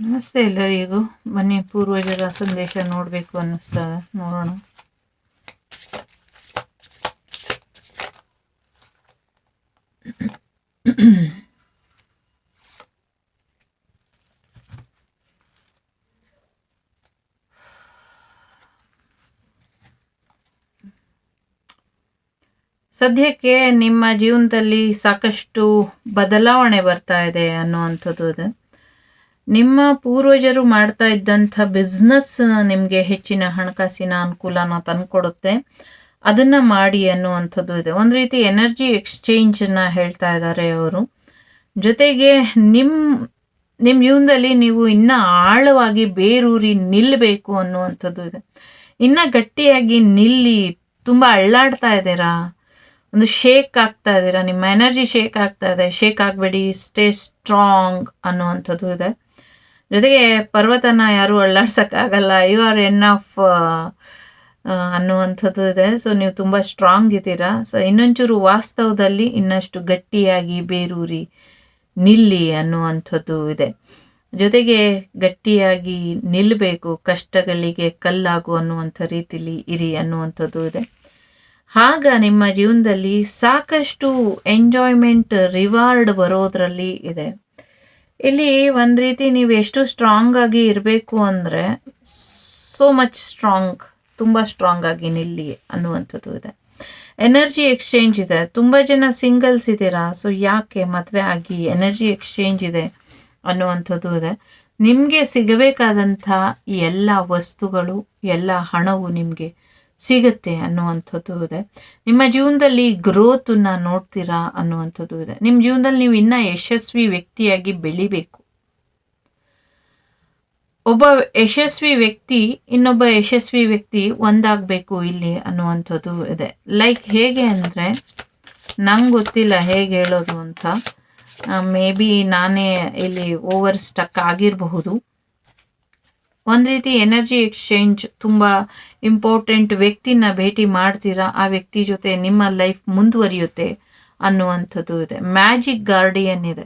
ನಮಸ್ತೆ ಎಲ್ಲರಿಗೂ ಬನ್ನಿ ಪೂರ್ವಜರ ಸಂದೇಶ ನೋಡಬೇಕು ಅನ್ನಿಸ್ತದೆ. ನೋಡೋಣ. ಸದ್ಯಕ್ಕೆ ನಿಮ್ಮ ಜೀವನದಲ್ಲಿ ಸಾಕಷ್ಟು ಬದಲಾವಣೆ ಬರ್ತಾ ಇದೆ ಅನ್ನುವಂಥದ್ದು ಇದೆ. ನಿಮ್ಮ ಪೂರ್ವಜರು ಮಾಡ್ತಾ ಇದ್ದಂಥ ಬಿಸ್ನೆಸ್ ನಿಮಗೆ ಹೆಚ್ಚಿನ ಹಣಕಾಸಿನ ಅನುಕೂಲನ ತಂದುಕೊಡುತ್ತೆ. ಅದನ್ನು ಮಾಡಿ ಅನ್ನುವಂಥದ್ದು ಇದೆ. ಒಂದು ರೀತಿ ಎನರ್ಜಿ ಎಕ್ಸ್ಚೇಂಜನ್ನ ಹೇಳ್ತಾ ಇದ್ದಾರೆ ಅವರು. ಜೊತೆಗೆ ನಿಮ್ಮ ನಿಮ್ಮ ಜೀವನದಲ್ಲಿ ನೀವು ಇನ್ನೂ ಆಳವಾಗಿ ಬೇರೂರಿ ನಿಲ್ಲಬೇಕು ಅನ್ನುವಂಥದ್ದು ಇದೆ. ಇನ್ನ ಗಟ್ಟಿಯಾಗಿ ನಿಲ್ಲಿ, ತುಂಬ ಅಳ್ಳಾಡ್ತಾ ಇದ್ದೀರಾ? ಒಂದು ಶೇಕ್ ಆಗ್ತಾ ಇದ್ದೀರಾ? ನಿಮ್ಮ ಎನರ್ಜಿ ಶೇಕ್ ಆಗ್ತಾ ಇದೆ. ಶೇಕ್ ಆಗಬೇಡಿ ಸ್ಟೇ ಸ್ಟ್ರಾಂಗ್ ಅನ್ನುವಂಥದ್ದು ಇದೆ. ಜೊತೆಗೆ ಪರ್ವತನ ಯಾರು ಅಳ್ಳಾಡ್ಸೋಕ್ಕಾಗಲ್ಲ. ಯು ಆರ್ ಎನ್ ಆಫ್ ಅನ್ನುವಂಥದ್ದು ಇದೆ. ಸೊ ನೀವು ತುಂಬ ಸ್ಟ್ರಾಂಗ್ ಇದ್ದೀರಾ. ಸೊ ಇನ್ನೊಂಚೂರು ವಾಸ್ತವದಲ್ಲಿ ಇನ್ನಷ್ಟು ಗಟ್ಟಿಯಾಗಿ ಬೇರೂರಿ ನಿಲ್ಲಿ ಅನ್ನುವಂಥದ್ದು ಇದೆ. ಜೊತೆಗೆ ಗಟ್ಟಿಯಾಗಿ ನಿಲ್ಲಬೇಕು ಕಷ್ಟಗಳಿಗೆ ಕಲ್ಲಾಗು ಅನ್ನುವಂಥ ರೀತಿಲಿ ಇರಿ ಅನ್ನುವಂಥದ್ದು ಇದೆ. ಆಗ ನಿಮ್ಮ ಜೀವನದಲ್ಲಿ ಸಾಕಷ್ಟು ಎಂಜಾಯ್ಮೆಂಟ್ ರಿವಾರ್ಡ್ ಬರೋದ್ರಲ್ಲಿ ಇದೆ. ಇಲ್ಲಿ ಒಂದು ರೀತಿ ನೀವು ಎಷ್ಟು ಸ್ಟ್ರಾಂಗ್ ಆಗಿ ಇರಬೇಕು ಅಂದರೆ ಸೋ ಮಚ್ ಸ್ಟ್ರಾಂಗ್ ತುಂಬ ಸ್ಟ್ರಾಂಗ್ ಆಗಿ ನಿಲ್ಲಿ ಅನ್ನುವಂಥದ್ದು ಇದೆ. ಎನರ್ಜಿ ಎಕ್ಸ್ಚೇಂಜ್ ಇದೆ. ತುಂಬ ಜನ ಸಿಂಗಲ್ಸ್ ಇದ್ದೀರಾ ಸೊ ಯಾಕೆ ಮದುವೆ ಆಗಿ ಎನರ್ಜಿ ಎಕ್ಸ್ಚೇಂಜ್ ಇದೆ ಅನ್ನುವಂಥದ್ದು ಇದೆ. ನಿಮಗೆ ಸಿಗಬೇಕಾದಂಥ ಎಲ್ಲ ವಸ್ತುಗಳು, ಎಲ್ಲ ಹಣವು ನಿಮಗೆ ಸಿಗುತ್ತೆ ಅನ್ನುವಂಥದ್ದು ಇದೆ. ನಿಮ್ಮ ಜೀವನದಲ್ಲಿ ಗ್ರೋತನ್ನ ನೋಡ್ತೀರಾ ಅನ್ನುವಂಥದ್ದು ಇದೆ. ನಿಮ್ಮ ಜೀವನದಲ್ಲಿ ನೀವು ಇನ್ನೂ ಯಶಸ್ವಿ ವ್ಯಕ್ತಿಯಾಗಿ ಬೆಳಿಬೇಕು. ಒಬ್ಬ ಯಶಸ್ವಿ ವ್ಯಕ್ತಿ, ಇನ್ನೊಬ್ಬ ಯಶಸ್ವಿ ವ್ಯಕ್ತಿ ಒಂದಾಗಬೇಕು ಇಲ್ಲಿ ಅನ್ನುವಂಥದ್ದು ಇದೆ. ಲೈಕ್ ಹೇಗೆ ಅಂದರೆ, ನಂಗೆ ಗೊತ್ತಿಲ್ಲ ಹೇಗೆ ಹೇಳೋದು ಅಂತ. ಮೇ ಬಿ ನಾನೇ ಇಲ್ಲಿ ಓವರ್ ಸ್ಟಕ್ ಆಗಿರಬಹುದು. ಒಂದು ರೀತಿ ಎನರ್ಜಿ ಎಕ್ಸ್ಚೇಂಜ್ ತುಂಬ ಇಂಪಾರ್ಟೆಂಟ್ ವ್ಯಕ್ತಿನ ಭೇಟಿ ಮಾಡ್ತೀರಾ, ಆ ವ್ಯಕ್ತಿ ಜೊತೆ ನಿಮ್ಮ ಲೈಫ್ ಮುಂದುವರಿಯುತ್ತೆ ಅನ್ನುವಂಥದ್ದು ಇದೆ. ಮ್ಯಾಜಿಕ್ ಗಾರ್ಡಿಯನ್ ಇದೆ.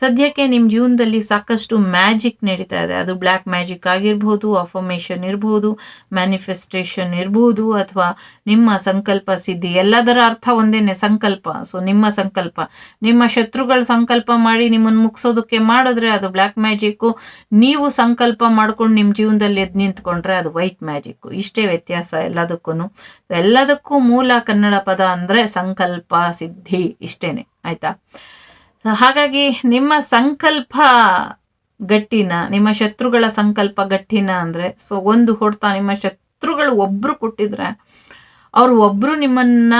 ಸದ್ಯಕ್ಕೆ ನಿಮ್ಮ ಜೀವನದಲ್ಲಿ ಸಾಕಷ್ಟು ಮ್ಯಾಜಿಕ್ ನಡೀತಾ ಇದೆ. ಅದು ಬ್ಲ್ಯಾಕ್ ಮ್ಯಾಜಿಕ್ ಆಗಿರ್ಬೋದು, ಅಫರ್ಮೇಷನ್ ಇರ್ಬೋದು, ಮ್ಯಾನಿಫೆಸ್ಟೇಷನ್ ಇರ್ಬೋದು, ಅಥವಾ ನಿಮ್ಮ ಸಂಕಲ್ಪ ಸಿದ್ಧಿ. ಎಲ್ಲದರ ಅರ್ಥ ಒಂದೇನೆ, ಸಂಕಲ್ಪ. ಸೊ ನಿಮ್ಮ ಸಂಕಲ್ಪ. ನಿಮ್ಮ ಶತ್ರುಗಳ ಸಂಕಲ್ಪ ಮಾಡಿ ನಿಮ್ಮನ್ನು ಮುಗಿಸೋದಕ್ಕೆ ಮಾಡಿದ್ರೆ ಅದು ಬ್ಲ್ಯಾಕ್ ಮ್ಯಾಜಿಕ್ಕು ನೀವು ಸಂಕಲ್ಪ ಮಾಡ್ಕೊಂಡು ನಿಮ್ಮ ಜೀವನದಲ್ಲಿ ಎದ್ದು ನಿಂತ್ಕೊಂಡ್ರೆ ಅದು ವೈಟ್ ಮ್ಯಾಜಿಕ್ಕು ಇಷ್ಟೇ ವ್ಯತ್ಯಾಸ ಎಲ್ಲದಕ್ಕೂ ಎಲ್ಲದಕ್ಕೂ ಮೂಲ ಕನ್ನಡ ಪದ ಅಂದರೆ ಸಂಕಲ್ಪ ಸಿದ್ಧಿ ಇಷ್ಟೇನೆ. ಆಯ್ತಾ? ಹಾಗಾಗಿ ನಿಮ್ಮ ಸಂಕಲ್ಪ ಗಟ್ಟಿನ, ನಿಮ್ಮ ಶತ್ರುಗಳ ಸಂಕಲ್ಪ ಗಟ್ಟಿನ ಅಂದರೆ, ಸೊ ಒಂದು ಹೊಡ್ತಾ ನಿಮ್ಮ ಶತ್ರುಗಳು ಒಬ್ಬರು ಕೊಟ್ಟಿದ್ರೆ, ಅವರು ಒಬ್ಬರು ನಿಮ್ಮನ್ನ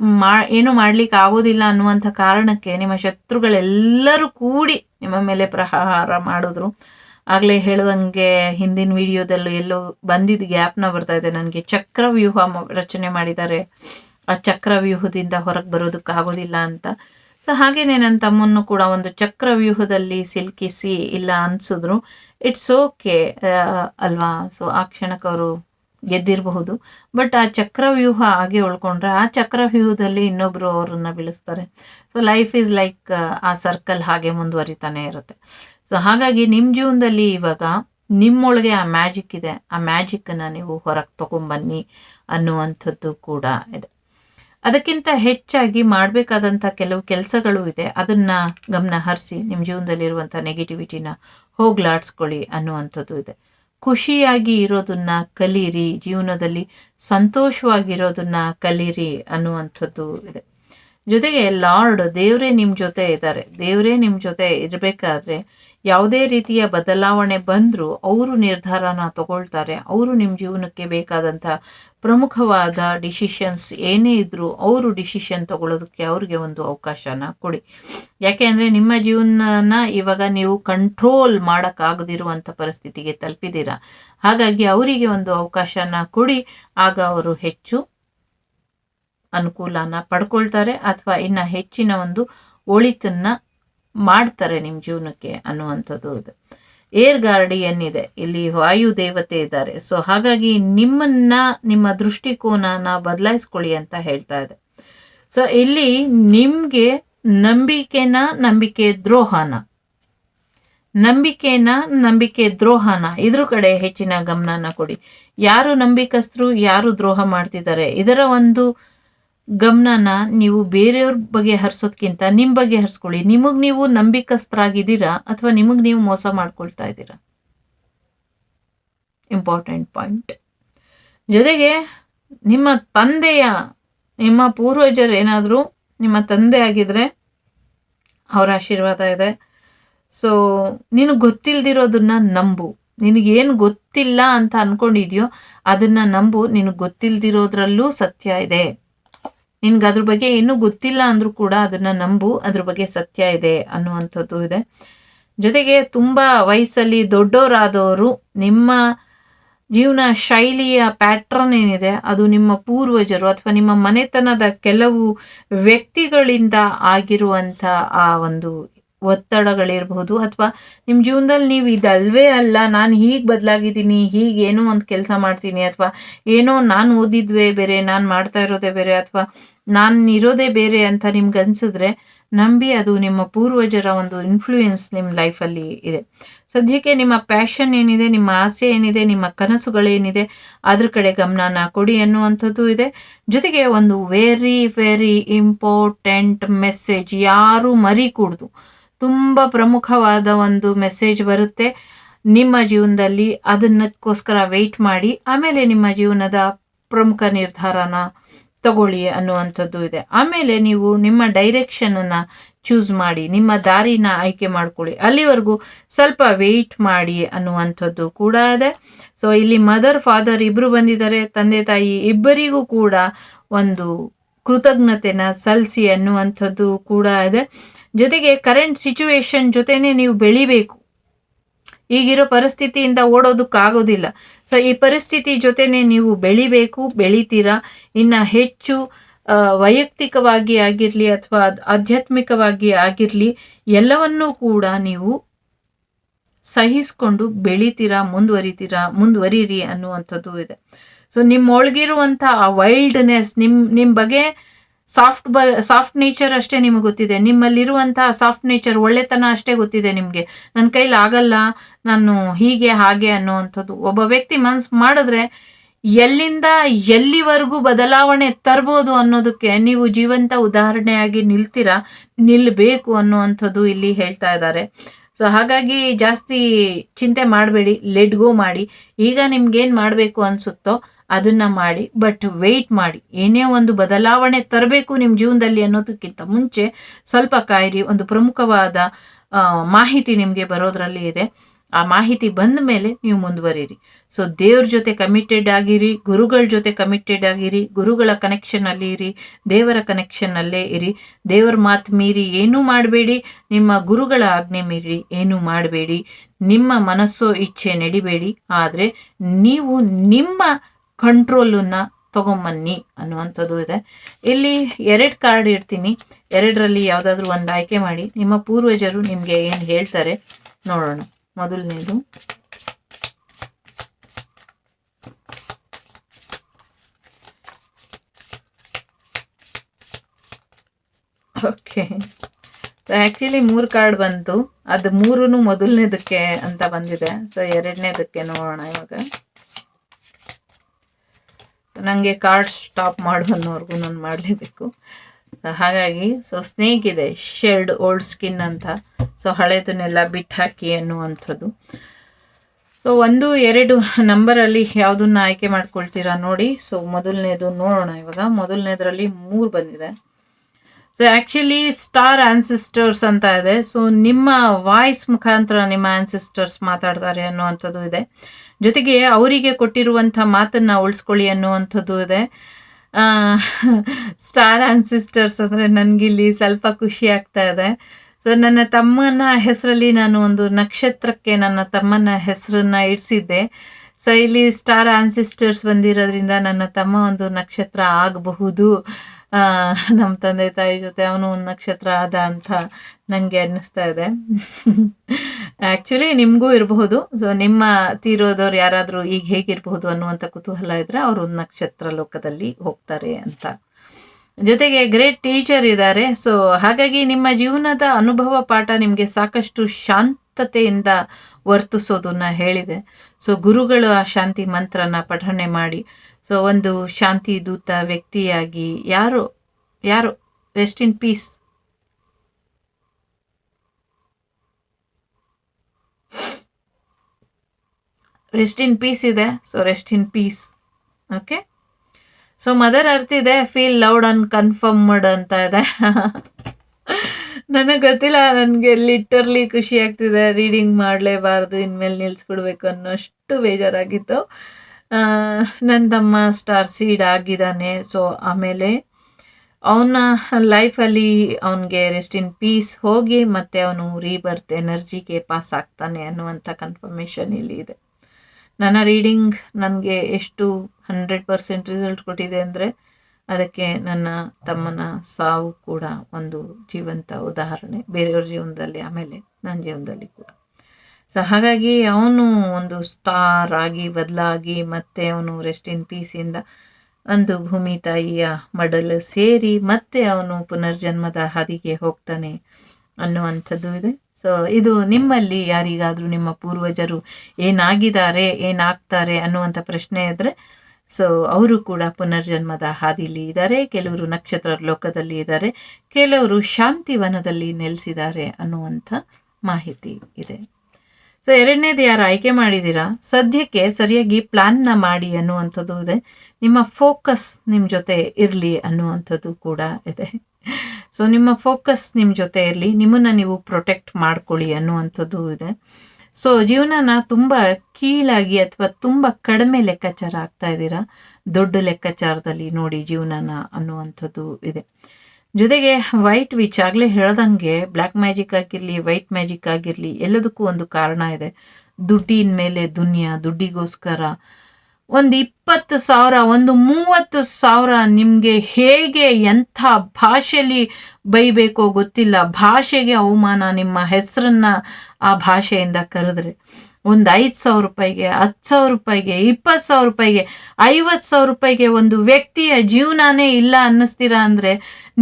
ಮಾ, ಏನು ಮಾಡ್ಲಿಕ್ಕೆ ಆಗೋದಿಲ್ಲ ಅನ್ನುವಂಥ ಕಾರಣಕ್ಕೆ ನಿಮ್ಮ ಶತ್ರುಗಳೆಲ್ಲರೂ ಕೂಡಿ ನಿಮ್ಮ ಮೇಲೆ ಪ್ರಹಾರ ಮಾಡಿದ್ರು. ಆಗಲೇ ಹೇಳ್ದಂಗೆ ಹಿಂದಿನ ವಿಡಿಯೋದಲ್ಲೂ ಎಲ್ಲೋ ಬಂದಿದ್ದ ಗ್ಯಾಪ್ನ ಬರ್ತಾ ಇದೆ. ನನಗೆ ಚಕ್ರವ್ಯೂಹ ರಚನೆ ಮಾಡಿದ್ದಾರೆ. ಆ ಚಕ್ರವ್ಯೂಹದಿಂದ ಹೊರಗೆ ಬರೋದಕ್ಕಾಗೋದಿಲ್ಲ ಅಂತ. ಸೊ ಹಾಗೇನೆ ನನ್ನ ತಮ್ಮನ್ನು ಕೂಡ ಒಂದು ಚಕ್ರವ್ಯೂಹದಲ್ಲಿ ಸಿಲ್ಕಿಸಿ ಇಲ್ಲ ಅನ್ಸಿದ್ರು ಇಟ್ಸ್ ಓಕೆ ಅಲ್ವಾ? ಸೊ ಆ ಕ್ಷಣಕ್ಕೆ ಅವರು ಗೆದ್ದಿರಬಹುದು. ಬಟ್ ಆ ಚಕ್ರವ್ಯೂಹ ಹಾಗೆ ಉಳ್ಕೊಂಡ್ರೆ ಆ ಚಕ್ರವ್ಯೂಹದಲ್ಲಿ ಇನ್ನೊಬ್ರು ಅವರನ್ನು ಬೀಳಿಸ್ತಾರೆ. So life is like a circle ಹಾಗೆ ಮುಂದುವರಿತಾನೆ ಇರುತ್ತೆ. ಸೊ ಹಾಗಾಗಿ ನಿಮ್ಮ ಜೀವನದಲ್ಲಿ ಇವಾಗ ನಿಮ್ಮೊಳಗೆ ಆ ಮ್ಯಾಜಿಕ್ ಇದೆ. ಆ ಮ್ಯಾಜಿಕ್ಕನ್ನು ನೀವು ಹೊರಗೆ ತಗೊಂಬನ್ನಿ ಅನ್ನುವಂಥದ್ದು ಕೂಡ ಇದೆ. ಅದಕ್ಕಿಂತ ಹೆಚ್ಚಾಗಿ ಮಾಡಬೇಕಾದಂಥ ಕೆಲವು ಕೆಲಸಗಳು ಇದೆ. ಅದನ್ನ ಗಮನ ಹರಿಸಿ ನಿಮ್ಮ ಜೀವನದಲ್ಲಿರುವಂಥ ನೆಗೆಟಿವಿಟಿನ ಹೋಗ್ಲಾಡ್ಸ್ಕೊಳ್ಳಿ ಅನ್ನುವಂಥದ್ದು ಇದೆ. ಖುಷಿಯಾಗಿ ಇರೋದನ್ನ ಕಲೀರಿ, ಜೀವನದಲ್ಲಿ ಸಂತೋಷವಾಗಿರೋದನ್ನ ಕಲೀರಿ ಅನ್ನುವಂಥದ್ದು ಇದೆ. ಜೊತೆಗೆ ಲಾರ್ಡ್ ದೇವರೇ ನಿಮ್ಮ ಜೊತೆ ಇದ್ದಾರೆ. ದೇವರೇ ನಿಮ್ಮ ಜೊತೆ ಇರಬೇಕಾದ್ರೆ ಯಾವುದೇ ರೀತಿಯ ಬದಲಾವಣೆ ಬಂದರೂ ಅವರು ನಿರ್ಧಾರನ ತಗೊಳ್ತಾರೆ. ಅವರು ನಿಮ್ಮ ಜೀವನಕ್ಕೆ ಬೇಕಾದಂಥ ಪ್ರಮುಖವಾದ ಡಿಸಿಷನ್ಸ್ ಏನೇ ಇದ್ದರೂ ಅವರು ಡಿಸಿಷನ್ ತಗೊಳ್ಳೋದಕ್ಕೆ ಅವ್ರಿಗೆ ಒಂದು ಅವಕಾಶನ ಕೊಡಿ. ಯಾಕೆ ಅಂದರೆ ನಿಮ್ಮ ಜೀವನನ ಇವಾಗ ನೀವು ಕಂಟ್ರೋಲ್ ಮಾಡೋಕ್ಕಾಗದಿರುವಂಥ ಪರಿಸ್ಥಿತಿಗೆ ತಲುಪಿದ್ದೀರಾ? ಹಾಗಾಗಿ ಅವರಿಗೆ ಒಂದು ಅವಕಾಶನ ಕೊಡಿ. ಆಗ ಅವರು ಹೆಚ್ಚು ಅನುಕೂಲನ ಪಡ್ಕೊಳ್ತಾರೆ. ಅಥವಾ ಇನ್ನು ಹೆಚ್ಚಿನ ಒಂದು ಒಳಿತನ್ನ ಮಾಡ್ತಾರೆ ನಿಮ್ಮ ಜೀವನಕ್ಕೆ ಅನ್ನುವಂಥದ್ದು ಇದೆ. ಏರ್ ಗಾರ್ಡಿಯನ್ ಇದೆ ಇಲ್ಲಿ ವಾಯು ದೇವತೆ ಇದ್ದಾರೆ. ಸೊ ಹಾಗಾಗಿ ನಿಮ್ಮನ್ನ, ನಿಮ್ಮ ದೃಷ್ಟಿಕೋನನ ಬದಲಾಯಿಸ್ಕೊಳ್ಳಿ ಅಂತ ಹೇಳ್ತಾ ಇದೆ. ಸೊ ಇಲ್ಲಿ ನಿಮಗೆ ನಂಬಿಕೆನ, ನಂಬಿಕೆ ದ್ರೋಹನ. ನಂಬಿಕೆನ, ನಂಬಿಕೆ ದ್ರೋಹನ. ಇದ್ರ ಕಡೆ ಹೆಚ್ಚಿನ ಗಮನನ ಕೊಡಿ. ಯಾರು ನಂಬಿಕಸ್ತರು ಯಾರು ದ್ರೋಹ ಮಾಡ್ತಿದ್ದಾರೆ? ಇದರ ಒಂದು ಗಮನನ ನೀವು ಬೇರೆಯವ್ರ ಬಗ್ಗೆ ಹರಿಸೋದ್ಕಿಂತ ನಿಮ್ಮ ಬಗ್ಗೆ ಹರಿಸ್ಕೊಳ್ಳಿ. ನಿಮಗೆ ನೀವು ನಂಬಿಕಸ್ಥರಾಗಿದ್ದೀರಾ ಅಥವಾ ನಿಮಗೆ ನೀವು ಮೋಸ ಮಾಡ್ಕೊಳ್ತಾ ಇದ್ದೀರಾ? ಇಂಪಾರ್ಟೆಂಟ್ ಪಾಯಿಂಟ್ ಜೊತೆಗೆ ನಿಮ್ಮ ತಂದೆಯ, ನಿಮ್ಮ ಪೂರ್ವಜರು ಏನಾದರೂ ನಿಮ್ಮ ತಂದೆ ಆಗಿದ್ರೆ ಅವರ ಆಶೀರ್ವಾದ ಇದೆ. ಸೊ ನಿನಗೆ ಗೊತ್ತಿಲ್ದಿರೋದನ್ನ ನಂಬು. ನಿನಗೇನು ಗೊತ್ತಿಲ್ಲ ಅಂತ ಅಂದ್ಕೊಂಡಿದ್ಯೋ ಅದನ್ನು ನಂಬು. ನಿನಗೆ ಗೊತ್ತಿಲ್ದಿರೋದ್ರಲ್ಲೂ ಸತ್ಯ ಇದೆ. ನಿನ್ಗೆ ಅದ್ರ ಬಗ್ಗೆ ಇನ್ನೂ ಗೊತ್ತಿಲ್ಲ ಅಂದರೂ ಕೂಡ ಅದನ್ನ ನಂಬು. ಅದ್ರ ಬಗ್ಗೆ ಸತ್ಯ ಇದೆ ಅನ್ನುವಂಥದ್ದು ಇದೆ. ಜೊತೆಗೆ ತುಂಬ ವಯಸ್ಸಲ್ಲಿ ದೊಡ್ಡವರಾದವರು ನಿಮ್ಮ ಜೀವನ ಶೈಲಿಯ ಪ್ಯಾಟ್ರನ್ ಏನಿದೆ, ಅದು ನಿಮ್ಮ ಪೂರ್ವಜರು ಅಥವಾ ನಿಮ್ಮ ಮನೆತನದ ಕೆಲವು ವ್ಯಕ್ತಿಗಳಿಂದ ಆಗಿರುವಂಥ ಆ ಒಂದು ಒತ್ತಡಗಳಿರಬಹುದು ಅಥವಾ ನಿಮ್ಮ ಜೀವನದಲ್ಲಿ ನೀವು ಇದಲ್ವೇ ಅಲ್ಲ, ನಾನು ಹೀಗೆ ಬದಲಾಗಿದ್ದೀನಿ, ಹೀಗೆ ಏನೋ ಒಂದು ಕೆಲಸ ಮಾಡ್ತೀನಿ ಅಥವಾ ಏನೋ ನಾನು ಓದಿದ್ವೇ ಬೇರೆ, ನಾನು ಮಾಡ್ತಾ ಇರೋದೇ ಬೇರೆ ಅಥವಾ ನಾನು ಇರೋದೇ ಬೇರೆ ಅಂತ ನಿಮ್ಗೆ ಅನಿಸಿದ್ರೆ ನಂಬಿ ಅದು ನಿಮ್ಮ ಪೂರ್ವಜರ ಒಂದು ಇನ್ಫ್ಲೂಯೆನ್ಸ್ ನಿಮ್ಮ ಲೈಫಲ್ಲಿ ಇದೆ. ಸದ್ಯಕ್ಕೆ ನಿಮ್ಮ ಪ್ಯಾಷನ್ ಏನಿದೆ, ನಿಮ್ಮ ಆಸೆ ಏನಿದೆ, ನಿಮ್ಮ ಕನಸುಗಳೇನಿದೆ ಅದ್ರ ಕಡೆ ಗಮನನ ಕೊಡಿ ಅನ್ನುವಂಥದ್ದು ಇದೆ. ಜೊತೆಗೆ ಒಂದು ವೆರಿ ವೆರಿ ಇಂಪಾರ್ಟೆಂಟ್ ಮೆಸೇಜ್ ಯಾರು ಮರಿ ಕೂಡ್ದು ತುಂಬ ಪ್ರಮುಖವಾದ ಒಂದು ಮೆಸೇಜ್ ಬರುತ್ತೆ. ನಿಮ್ಮ ಜೀವನದಲ್ಲಿ ಅದನ್ನಕ್ಕೋಸ್ಕರ ವೆಯ್ಟ್ ಮಾಡಿ, ಆಮೇಲೆ ನಿಮ್ಮ ಜೀವನದ ಪ್ರಮುಖ ನಿರ್ಧಾರನ ತಗೊಳ್ಳಿ ಅನ್ನುವಂಥದ್ದು ಇದೆ. ಆಮೇಲೆ ನೀವು ನಿಮ್ಮ ಡೈರೆಕ್ಷನನ್ನು ಚೂಸ್ ಮಾಡಿ, ನಿಮ್ಮ ದಾರಿನ ಆಯ್ಕೆ ಮಾಡ್ಕೊಳ್ಳಿ. ಅಲ್ಲಿವರೆಗೂ ಸ್ವಲ್ಪ ವೆಯ್ಟ್ ಮಾಡಿ ಅನ್ನುವಂಥದ್ದು ಕೂಡ ಇದೆ. ಸೊ ಇಲ್ಲಿ ಮದರ್ ಫಾದರ್ ಇಬ್ಬರು ಬಂದಿದ್ದಾರೆ, ತಂದೆ, ತಾಯಿ ಇಬ್ಬರಿಗೂ ಕೂಡ ಒಂದು ಕೃತಜ್ಞತೆನ ಸಲ್ಲಿಸಿ ಅನ್ನುವಂಥದ್ದು ಕೂಡ ಇದೆ. ಜೊತೆಗೆ ಕರೆಂಟ್ ಸಿಚುವೇಶನ್ ಜೊತೆನೆ ನೀವು ಬೆಳಿಬೇಕು. ಈಗಿರೋ ಪರಿಸ್ಥಿತಿಯಿಂದ ಓಡೋದಕ್ಕಾಗೋದಿಲ್ಲ ಸೊ ಈ ಪರಿಸ್ಥಿತಿ ಜೊತೆನೆ ನೀವು ಬೆಳಿಬೇಕು, ಬೆಳಿತೀರಾ? ಇನ್ನು ಹೆಚ್ಚು ವೈಯಕ್ತಿಕವಾಗಿ ಆಗಿರಲಿ ಅಥವಾ ಆಧ್ಯಾತ್ಮಿಕವಾಗಿ ಆಗಿರಲಿ, ಎಲ್ಲವನ್ನೂ ಕೂಡ ನೀವು ಸಹಿಸ್ಕೊಂಡು ಬೆಳಿತೀರಾ, ಮುಂದುವರಿತೀರಾ, ಮುಂದುವರಿರಿ ಅನ್ನುವಂಥದ್ದು ಇದೆ. ಸೊ ನಿಮ್ಮೊಳಗಿರುವಂಥ ಆ ವೈಲ್ಡ್ನೆಸ್ ನಿಮ್ಮ ನಿಮ್ಮ ಬಗ್ಗೆ ಸಾಫ್ಟ್ ಬ, ಸಾಫ್ಟ್ ನೇಚರ್ ಅಷ್ಟೇ ನಿಮಗೆ ಗೊತ್ತಿದೆ. ನಿಮ್ಮಲ್ಲಿರುವಂತಹ ಸಾಫ್ಟ್ ನೇಚರ್ ಒಳ್ಳೆತನ ಅಷ್ಟೇ ಗೊತ್ತಿದೆ ನಿಮಗೆ. ನನ್ನ ಕೈಲಿ ಆಗಲ್ಲ, ನಾನು ಹೀಗೆ, ಹಾಗೆ ಅನ್ನೋವಂಥದ್ದು. ಒಬ್ಬ ವ್ಯಕ್ತಿ ಮನ್ಸು ಮಾಡಿದ್ರೆ ಎಲ್ಲಿಂದ ಎಲ್ಲಿವರೆಗೂ ಬದಲಾವಣೆ ತರ್ಬೋದು ಅನ್ನೋದಕ್ಕೆ ನೀವು ಜೀವಂತ ಉದಾಹರಣೆಯಾಗಿ ನಿಲ್ತೀರಾ? ನಿಲ್ಲಬೇಕು ಅನ್ನುವಂಥದ್ದು ಇಲ್ಲಿ ಹೇಳ್ತಾ ಇದ್ದಾರೆ. ಸೊ, ಹಾಗಾಗಿ ಜಾಸ್ತಿ ಚಿಂತೆ ಮಾಡಬೇಡಿ ಲೆಟ್ ಗೋ ಮಾಡಿ. ಈಗ ನಿಮ್ಗೇನು ಮಾಡಬೇಕು ಅನಿಸುತ್ತೋ ಅದನ್ನ ಮಾಡಿ ಬಟ್ ವೆಯ್ಟ್ ಮಾಡಿ. ಏನೇ ಒಂದು ಬದಲಾವಣೆ ತರಬೇಕು ನಿಮ್ಮ ಜೀವನದಲ್ಲಿ ಅನ್ನೋದಕ್ಕಿಂತ ಮುಂಚೆ ಸ್ವಲ್ಪ ಕಾಯಿರಿ. ಒಂದು ಪ್ರಮುಖವಾದ ಮಾಹಿತಿ ನಿಮಗೆ ಬರೋದ್ರಲ್ಲಿ ಇದೆ. ಆ ಮಾಹಿತಿ ಬಂದ ಮೇಲೆ ನೀವು ಮುಂದುವರಿರಿ. ಸೊ ದೇವ್ರ ಜೊತೆ ಕಮಿಟೆಡ್ ಆಗಿರಿ, ಗುರುಗಳ ಜೊತೆ ಕಮಿಟೆಡ್ ಆಗಿರಿ, ಗುರುಗಳ ಕನೆಕ್ಷನ್ ಅಲ್ಲಿ ಇರಿ, ದೇವರ ಕನೆಕ್ಷನ್ ಅಲ್ಲೇ ಇರಿ. ದೇವರ ಮಾತು ಮೀರಿ ಏನೂ ಮಾಡಬೇಡಿ, ನಿಮ್ಮ ಗುರುಗಳ ಆಜ್ಞೆ ಮೀರಿ ಏನೂ ಮಾಡಬೇಡಿ. ನಿಮ್ಮ ಮನಸ್ಸು ಇಚ್ಛೆ ನಡಿಬೇಡಿ. ಆದರೆ, ನೀವು ನಿಮ್ಮ ಕಂಟ್ರೋಲನ್ನ ತಗೊಂಬನ್ನಿ ಅನ್ನುವಂಥದ್ದು ಇದೆ. ಇಲ್ಲಿ ಎರಡು ಕಾರ್ಡ್ ಇಡ್ತೀನಿ ಎರಡರಲ್ಲಿ ಯಾವುದಾದ್ರೂ ಒಂದು ಆಯ್ಕೆ ಮಾಡಿ. ನಿಮ್ಮ ಪೂರ್ವಜರು ನಿಮಗೆ ಏನು ಹೇಳ್ತಾರೆ ನೋಡೋಣ. ಮೊದಲನೇದು. ಓಕೆ. ಆ್ಯಕ್ಚುಲಿ ಮೂರು ಕಾರ್ಡ್ ಬಂತು. ಅದು ಮೂರೂ ಮೊದಲನೇದಕ್ಕೆ ಅಂತ ಬಂದಿದೆ. ಸೊ ಎರಡನೇದಕ್ಕೆ ನೋಡೋಣ ಇವಾಗ. ನನಗೆ ಕಾರ್ಡ್ ಸ್ಟಾಪ್ ಮಾಡು ನಾನು ಮಾಡಲೇಬೇಕು. ಹಾಗಾಗಿ ಸೊ ಸ್ನೇಕ್ ಇದೆ ಶೆಡ್ ಓಲ್ಡ್ ಸ್ಕಿನ್ ಅಂತ. ಸೊ ಹಳೆದನ್ನೆಲ್ಲ ಬಿಟ್ಟು ಹಾಕಿ ಅನ್ನುವಂಥದ್ದು. ಸೊ ಒಂದು, ಎರಡು ನಂಬರಲ್ಲಿ ಯಾವುದನ್ನ ಆಯ್ಕೆ ಮಾಡ್ಕೊಳ್ತೀರಾ ನೋಡಿ. ಸೊ ಮೊದಲನೇದು ನೋಡೋಣ ಇವಾಗ. ಮೊದಲನೇದರಲ್ಲಿ ಮೂರು ಬಂದಿದೆ. ಸೊ ಆ್ಯಕ್ಚುಲಿ ಸ್ಟಾರ್ ಆನ್ಸಿಸ್ಟರ್ಸ್ ಅಂತ ಇದೆ. ಸೊ ನಿಮ್ಮ ವಾಯ್ಸ್ ಮುಖಾಂತರ ನಿಮ್ಮ ಆನ್ಸಿಸ್ಟರ್ಸ್ ಮಾತಾಡ್ತಾರೆ ಅನ್ನುವಂಥದ್ದು ಇದೆ. ಜೊತೆಗೆ ಅವರಿಗೆ ಕೊಟ್ಟಿರುವಂಥ ಮಾತನ್ನು ಉಳಿಸ್ಕೊಳ್ಳಿ ಅನ್ನುವಂಥದ್ದು ಇದೆ. ಸ್ಟಾರ್ ಆನ್ಸಿಸ್ಟರ್ಸ್ ಅಂದರೆ ನನಗಿಲ್ಲಿ ಸ್ವಲ್ಪ ಖುಷಿ ಆಗ್ತಾ ಇದೆ. ಸೊ ನನ್ನ ತಮ್ಮನ ಹೆಸರಲ್ಲಿ ನಾನು ಒಂದು ನಕ್ಷತ್ರಕ್ಕೆ ನನ್ನ ತಮ್ಮನ ಹೆಸರನ್ನ ಇಡಿಸಿದ್ದೆ. ಸೊ ಇಲ್ಲಿ ಸ್ಟಾರ್ ಆನ್ಸಿಸ್ಟರ್ಸ್ ಬಂದಿರೋದ್ರಿಂದ ನನ್ನ ತಮ್ಮ ಒಂದು ನಕ್ಷತ್ರ ಆಗಬಹುದು. ನಮ್ಮ ತಂದೆ ತಾಯಿ ಜೊತೆ ಅವನು ಒಂದು ನಕ್ಷತ್ರ ಆದ ಅಂತ ನನಗೆ ಅನ್ನಿಸ್ತಾ ಇದೆ. ಆ್ಯಕ್ಚುಲಿ ನಿಮಗೂ ಇರಬಹುದು. ಸೊ ನಿಮ್ಮ ತೀರೋದವ್ರು ಯಾರಾದರೂ ಈಗ ಹೇಗಿರಬಹುದು ಅನ್ನುವಂಥ ಕುತೂಹಲ ಇದ್ದರೆ ಅವರು ಒಂದು ನಕ್ಷತ್ರ ಲೋಕದಲ್ಲಿ ಹೋಗ್ತಾರೆ ಅಂತ. ಜೊತೆಗೆ ಗ್ರೇಟ್ ಟೀಚರ್ ಇದ್ದಾರೆ. ಸೊ ಹಾಗಾಗಿ ನಿಮ್ಮ ಜೀವನದ ಅನುಭವ ಪಾಠ ನಿಮಗೆ ಸಾಕಷ್ಟು ಶಾಂತತೆಯಿಂದ ವರ್ತಿಸೋದನ್ನ ಹೇಳಿದೆ. ಸೊ ಗುರುಗಳು ಆ ಶಾಂತಿ ಮಂತ್ರನ ಪಠಣೆ ಮಾಡಿ ಸೊ ಒಂದು ಶಾಂತಿ ದೂತ ವ್ಯಕ್ತಿಯಾಗಿ ಯಾರು ಯಾರು? Rest in peace rest in peace ಇದೆ. So rest in peace okay so mother ಅರ್ಥ ಇದೆ. ಫೀಲ್ ಲೌಡ್ ಅನ್ ಕನ್ಫರ್ಮ್ಡ್ ಅಂತ ಇದೆ. ನನಗೆ ಗೊತ್ತಿಲ್ಲ. ನನಗೆ ಲಿಟರ್ಲಿ ಖುಷಿ ಆಗ್ತಿದೆ. ರೀಡಿಂಗ್ ಮಾಡಲೇಬಾರ್ದು. ಇನ್ಮೇಲೆ ನಿಲ್ಲಿಸ್ಬಿಡ್ಬೇಕು ಅನ್ನೋಷ್ಟು ಬೇಜಾರಾಗಿತ್ತು. ನನ್ನ ತಮ್ಮ ಸ್ಟಾರ್ ಸೀಡ್ ಆಗಿದ್ದಾನೆ. ಸೊ ಆಮೇಲೆ ಅವನ ಲೈಫಲ್ಲಿ ಅವನಿಗೆ ರೆಸ್ಟ್ ಇನ್ ಪೀಸ್ ಹೋಗಿ ಮತ್ತೆ ಅವನು ರೀಬರ್ತ್ ಎನರ್ಜಿಗೆ ಪಾಸ್ ಆಗ್ತಾನೆ ಅನ್ನುವಂಥ ಕನ್ಫರ್ಮೇಷನ್ ಇಲ್ಲಿ ಇದೆ. ನನ್ನ ರೀಡಿಂಗ್ ನನಗೆ ಎಷ್ಟು ಹಂಡ್ರೆಡ್ ಪರ್ಸೆಂಟ್ ರಿಸಲ್ಟ್ ಕೊಟ್ಟಿದೆ ಅಂದರೆ ಅದಕ್ಕೆ ನನ್ನ ತಮ್ಮನ ಸಾವು ಕೂಡ ಒಂದು ಜೀವಂತ ಉದಾಹರಣೆ. ಬೇರೆಯವ್ರ ಜೀವನದಲ್ಲಿ ಆಮೇಲೆ ನನ್ನ ಜೀವನದಲ್ಲಿ ಕೂಡ. ಸೊ ಹಾಗಾಗಿ ಅವನು ಒಂದು ಸ್ಟಾರ್ ಆಗಿ, ಬದಲಾಗಿ ಮತ್ತೆ ಅವನು ರೆಸ್ಟ್ ಇನ್ ಪೀಸಿಂದ ಒಂದು ಭೂಮಿ ತಾಯಿಯ ಮಡಲು ಸೇರಿ ಮತ್ತೆ ಅವನು ಪುನರ್ಜನ್ಮದ ಹಾದಿಗೆ ಹೋಗ್ತಾನೆ ಅನ್ನುವಂಥದ್ದು ಇದೆ. ಸೊ ಇದು ನಿಮ್ಮಲ್ಲಿ ಯಾರಿಗಾದರೂ ನಿಮ್ಮ ಪೂರ್ವಜರು ಏನಾಗಿದ್ದಾರೆ, ಏನಾಗ್ತಾರೆ ಅನ್ನುವಂಥ ಪ್ರಶ್ನೆ ಇದ್ದರೆ ಸೊ ಅವರು ಕೂಡ ಪುನರ್ಜನ್ಮದ ಹಾದಿಲಿ ಇದ್ದಾರೆ, ಕೆಲವರು ನಕ್ಷತ್ರ ಲೋಕದಲ್ಲಿ ಇದ್ದಾರೆ, ಕೆಲವರು ಶಾಂತಿವನದಲ್ಲಿ ನೆಲೆಸಿದ್ದಾರೆ ಅನ್ನುವಂಥ ಮಾಹಿತಿ ಇದೆ. ಸೊ ಎರಡನೇದು ಯಾರು ಆಯ್ಕೆ ಮಾಡಿದ್ದೀರಾ? ಸದ್ಯಕ್ಕೆ ಸರಿಯಾಗಿ ಪ್ಲಾನ್ನ ಮಾಡಿ ಅನ್ನುವಂಥದ್ದು ಇದೆ. ನಿಮ್ಮ ಫೋಕಸ್ ನಿಮ್ಮ ಜೊತೆ ಇರಲಿ ಅನ್ನುವಂಥದ್ದು ಕೂಡ ಇದೆ. ಸೊ ನಿಮ್ಮ ಫೋಕಸ್ ನಿಮ್ಮ ಜೊತೆ ಇರಲಿ, ನಿಮ್ಮನ್ನು ನೀವು ಪ್ರೊಟೆಕ್ಟ್ ಮಾಡ್ಕೊಳ್ಳಿ ಅನ್ನುವಂಥದ್ದು ಇದೆ. ಸೊ ಜೀವನನ ತುಂಬ ಕೀಳಾಗಿ ಅಥವಾ ತುಂಬ ಕಡಿಮೆ ಲೆಕ್ಕಾಚಾರ ಆಗ್ತಾ ಇದ್ದೀರಾ? ದೊಡ್ಡ ಲೆಕ್ಕಾಚಾರದಲ್ಲಿ ನೋಡಿ ಜೀವನನ ಅನ್ನುವಂಥದ್ದು ಇದೆ. ಜೊತೆಗೆ ವೈಟ್ ವಿಚ್ ಆಗಲೇ ಹೇಳ್ದಂಗೆ ಬ್ಲ್ಯಾಕ್ ಮ್ಯಾಜಿಕ್ ಆಗಿರಲಿ, ವೈಟ್ ಮ್ಯಾಜಿಕ್ ಆಗಿರಲಿ, ಎಲ್ಲದಕ್ಕೂ ಒಂದು ಕಾರಣ ಇದೆ. ದುಡ್ಡಿನ ಮೇಲೆ ದುನಿಯಾ, ದುಡ್ಡಿಗೋಸ್ಕರ. ಒಂದು ಇಪ್ಪತ್ತು ಸಾವಿರ, ಒಂದು ಮೂವತ್ತು ಸಾವಿರ ನಿಮಗೆ ಹೇಗೆ ಎಂಥ ಭಾಷೆಯಲ್ಲಿ ಬೈಬೇಕೋ ಗೊತ್ತಿಲ್ಲ. ಭಾಷೆಗೆ ಅವಮಾನ ನಿಮ್ಮ ಹೆಸರನ್ನ ಆ ಭಾಷೆಯಿಂದ ಕರೆದ್ರೆ. ಒಂದು ಐದು ಸಾವಿರ ರೂಪಾಯಿಗೆ, ಹತ್ತು ಸಾವಿರ ರೂಪಾಯಿಗೆ, ಇಪ್ಪತ್ತು ಸಾವಿರ ರೂಪಾಯಿಗೆ, ಐವತ್ತು ಸಾವಿರ ರೂಪಾಯಿಗೆ ಒಂದು ವ್ಯಕ್ತಿಯ ಜೀವನಾನೇ ಇಲ್ಲ ಅನ್ನಿಸ್ತೀರಾ ಅಂದರೆ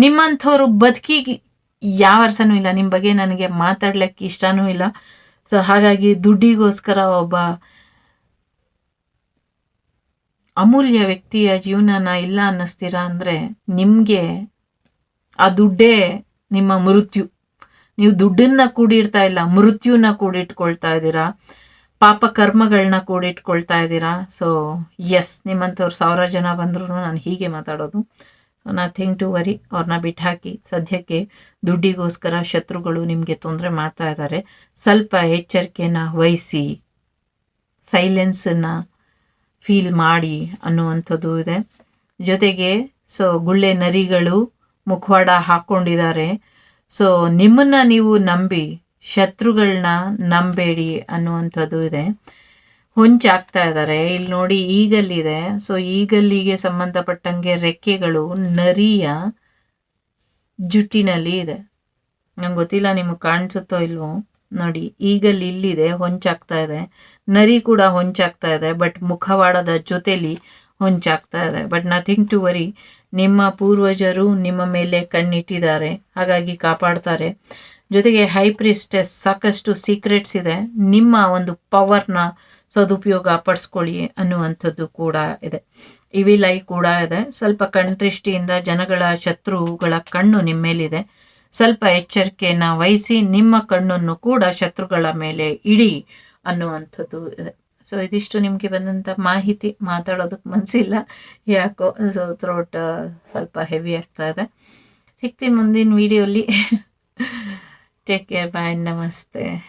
ನಿಮ್ಮಂಥವ್ರು ಬದುಕಿಗೆ ಯಾವ ಅರ್ಥನೂ ಇಲ್ಲ ನಿಮ್ಮ ಬಗ್ಗೆ ನನಗೆ ಮಾತಾಡ್ಲಿಕ್ಕೆ ಇಷ್ಟನೂ ಇಲ್ಲ. ಸೊ ಹಾಗಾಗಿ ದುಡ್ಡಿಗೋಸ್ಕರ ಒಬ್ಬ ಅಮೂಲ್ಯ ವ್ಯಕ್ತಿಯ ಜೀವನನ ಇಲ್ಲ ಅನ್ನಿಸ್ತೀರಾ ಅಂದರೆ ನಿಮಗೆ ಆ ದುಡ್ಡೇ ನಿಮ್ಮ ಮೃತ್ಯು. ನೀವು ದುಡ್ಡನ್ನ ಕೂಡಿಡ್ತಾ ಇಲ್ಲ, ಮೃತ್ಯುನ ಕೂಡಿಟ್ಕೊಳ್ತಾ ಇದ್ದೀರಾ. ಪಾಪ ಕರ್ಮಗಳನ್ನ ಕೂಡಿಟ್ಕೊಳ್ತಾ ಇದ್ದೀರಾ? ಸೊ ಎಸ್ ನಿಮ್ಮಂಥವ್ರು ಸಾವಿರ ಜನ ಬಂದ್ರೂ ನಾನು ಹೀಗೆ ಮಾತಾಡೋದು. ನಥಿಂಗ್ ಟು ವರಿ ಅವ್ರನ್ನ ಬಿಟ್ಟು ಹಾಕಿ ಸದ್ಯಕ್ಕೆ ದುಡ್ಡಿಗೋಸ್ಕರ ಶತ್ರುಗಳು ನಿಮಗೆ ತೊಂದರೆ ಮಾಡ್ತಾ ಇದ್ದಾರೆ. ಸ್ವಲ್ಪ ಎಚ್ಚರಿಕೆನ ವಹಿಸಿ ಸೈಲೆನ್ಸನ್ನು ಫೀಲ್ ಮಾಡಿ ಅನ್ನುವಂಥದ್ದು ಇದೆ. ಜೊತೆಗೆ ಸೊ ಗುಳ್ಳೆ ನರಿಗಳು ಮುಖವಾಡ ಹಾಕ್ಕೊಂಡಿದ್ದಾರೆ ಸೊ ನಿಮ್ಮನ್ನು ನೀವು ನಂಬಿ ಶತ್ರುಗಳನ್ನ ನಂಬೇಡಿ ಅನ್ನುವಂಥದ್ದು ಇದೆ. ಹೊಂಚಾಗ್ತಾ ಇದ್ದಾರೆ ಇಲ್ಲಿ ನೋಡಿ ಈಗಲ್ಲಿದೆ. ಸೊ ಈಗಲ್ಲಿಗೆ ಸಂಬಂಧಪಟ್ಟಂಗೆ ರೆಕ್ಕೆಗಳು ನರಿಯ ಜುಟ್ಟಿನಲ್ಲಿ ಇದೆ. ನಂಗೆ ಗೊತ್ತಿಲ್ಲ ನಿಮಗೆ ಕಾಣಿಸುತ್ತೋ ಇಲ್ವೋ. ನೋಡಿ, ಈಗಲ್ಲಿ ಇಲ್ಲಿದೆ, ಹೊಂಚಾಗ್ತಾ ಇದೆ. ನರಿ ಕೂಡ ಹೊಂಚಾಗ್ತಾ ಇದೆ, ಬಟ್ ಮುಖವಾಡದ ಜೊತೆಲಿ ಹೊಂಚಾಗ್ತಾ ಇದೆ. ಬಟ್ ನಥಿಂಗ್ ಟು ವರಿ, ನಿಮ್ಮ ಪೂರ್ವಜರು ನಿಮ್ಮ ಮೇಲೆ ಕಣ್ಣಿಟ್ಟಿದ್ದಾರೆ. ಹಾಗಾಗಿ ಕಾಪಾಡ್ತಾರೆ. ಜೊತೆಗೆ ಹೈ ಪ್ರಿಸ್ಟೆಸ್ ಸಾಕಷ್ಟು ಸೀಕ್ರೆಟ್ಸ್ ಇದೆ. ನಿಮ್ಮ ಒಂದು ಪವರ್ನ ಸದುಪಯೋಗ ಪಡಿಸ್ಕೊಳ್ಳಿ ಅನ್ನುವಂಥದ್ದು ಕೂಡ ಇದೆ. ಇವಿ ಲೈ ಕೂಡ ಇದೆ. ಸ್ವಲ್ಪ ಕಣ್ದೃಷ್ಟಿಯಿಂದ ಜನಗಳ ಶತ್ರುಗಳ ಕಣ್ಣು ನಿಮ್ಮ ಮೇಲಿದೆ ಸ್ವಲ್ಪ ಎಚ್ಚರಿಕೆಯನ್ನು ವಹಿಸಿ ನಿಮ್ಮ ಕಣ್ಣನ್ನು ಕೂಡ ಶತ್ರುಗಳ ಮೇಲೆ ಇಡಿ ಅನ್ನುವಂಥದ್ದು ಇದೆ. ಸೊ ಇದಿಷ್ಟು ನಿಮಗೆ ಬಂದಂಥ ಮಾಹಿತಿ. ಮಾತಾಡೋದಕ್ಕೆ ಮನಸ್ಸಿಲ್ಲ ಯಾಕೋ ಸೊ ಥ್ರೋಟ್ ಸ್ವಲ್ಪ ಹೆವಿ ಆಗ್ತಾ ಇದೆ. ಸಿಗ್ತೀನಿ ಮುಂದಿನ ವಿಡಿಯೋಲಿ Take care. Bye. Namaste.